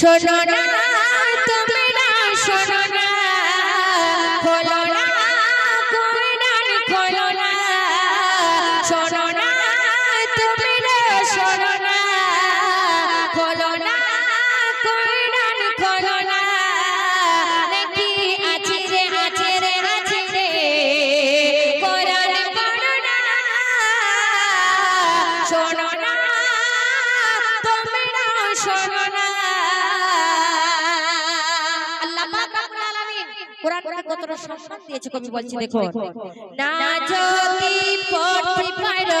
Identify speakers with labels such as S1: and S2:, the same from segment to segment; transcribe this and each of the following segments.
S1: শোনো না, তোমরা শোনো না, খোলো না কোরআন খোলো না, শোনো না, তোমরা শোনো না, খোলো না কোরআন খোলো না, নাকি আছে রে আছে রে আছে রে, কোরআন পড়ো না, শোনো না, তোমরা শোনো কোরআনকে কতটা সম্মান দিয়েছে কবি বলছে দেখো না যদি পড়তে পারো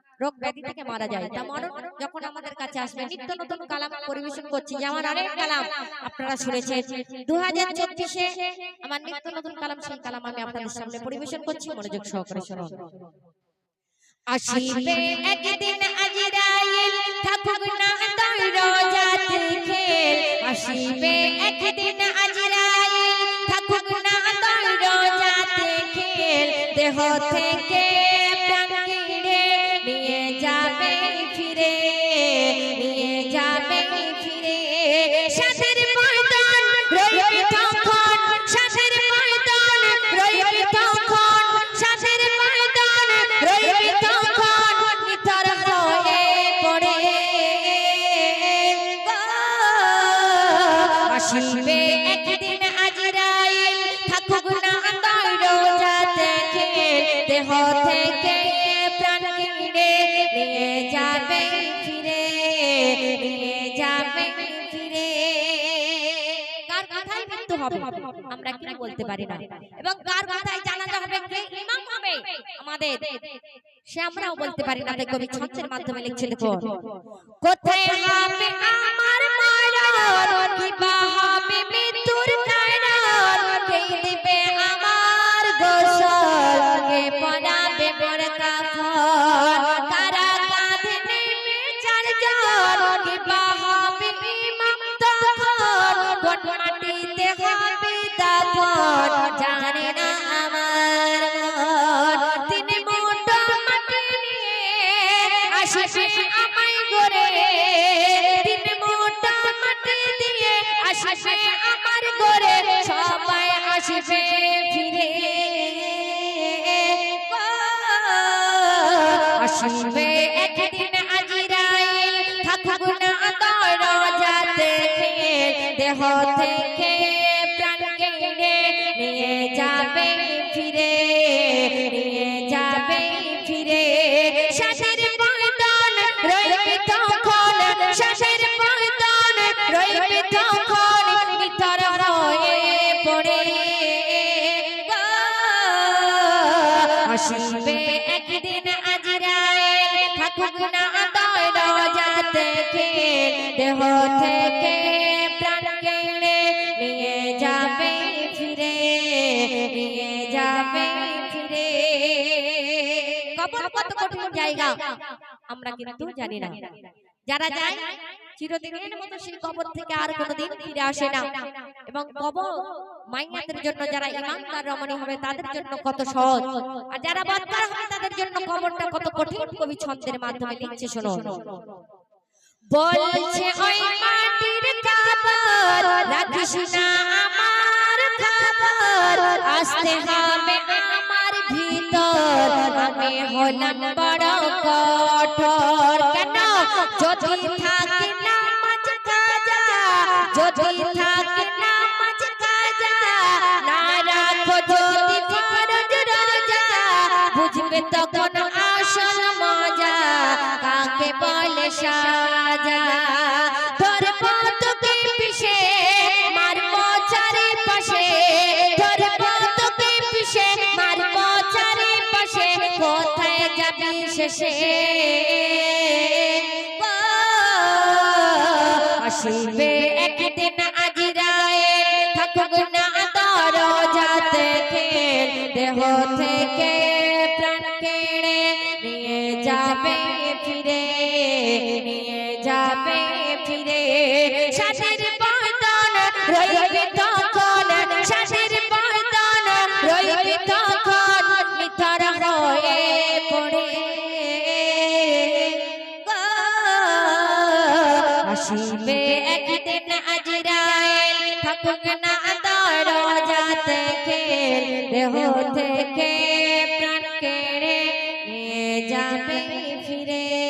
S1: রোগ ব্যাধি থেকে মারা যায়। তা মরণ যখন আমাদের কাছে আসবে নিত্য নতুন কালাম পরিবেশন করছি। যেমন অনেক কালাম। আপনারা শুনেছেন দু হাজার চব্বিশে আমার নিত্য নতুন কালাম সেই কালাম আমি আপনাদের সামনে পরিবেশন করছি মনোযোগ সহকারে শুনুন আসিবে একদিন আজরাইল থাকুক না তোর রোজাতে খেল। আসিবে একদিন আজরাইল থাকুক না তোর রোজাতে খেল। দেহ থেকে আসিবে একদিন আজরাইল, থাকুক না রোজাতে খেল দেহ থেকে প্রাণ কেড়ে নিয়ে যাবে ফিরে, নিয়ে যাবে ফিরে। কার কথাই মৃত্যু হবে? আমরা কি বলতে পারি না। এবং কার কথাই জানাতে হবে? কে ইমাম হবে? আমাদের। সে আমরাও বলতে পারি না, দেখো ছন্দের মাধ্যমে লিখছে, দেখো। কোথায় হবে আমার মরণ কি দেহ থেকে প্রাণ কেড়ে নিয়ে যাবে ফিরে, নিয়ে যাবে ফিরে। শাসের ময়দান রইবে তখন শাসের ময়দান রইবে তখন নিতর হয়ে পড়ে। আসবে একদিন আজরাইল, থাকুক না খেল দেহ থেকে যাবে ফিরে কবর কত কঠিন জায়গা। আমরা কিন্তু জানি না। যারা যায় চিরদিনের মতো সেই কবর থেকে আর কোনোদিন ফিরে আসে না। এবং কবর মাইয়াদের জন্য যারা ইমানদার রমণী হবে তাদের জন্য কত সহজ। আর যারা বদকার হবে তাদের জন্য কবরটা কত কঠিন কবি ছন্দের মাধ্যমে লিখছে শোনো। বলছে ওই মাটির কবর রাখিস না আমার আসতে হবে আমার ভিতর। আমি হলাম বড় কঠোর। কেন? যদি থাকে নামাজ কাজা যদি থাকে নামাজ কাজা না রাখো যদি ফরজ রোজা বুঝবে তখন আসল মজা। কাকে বলে সাজা? যাবি শেষে আসবে একদিন আজিরায়ে থাকুক না দরজাতে খেল দেহ থেকে প্রাণ কেড়ে নিয়ে যাবে ফিরে নিয়ে যাবে ফিরে। আসিবে একদিন আজরাইল থাকুক না দরজাতে খেল দেহ থেকে প্রাণ কেড়ে নিয়ে যাবে ফিরে নিয়ে যাবে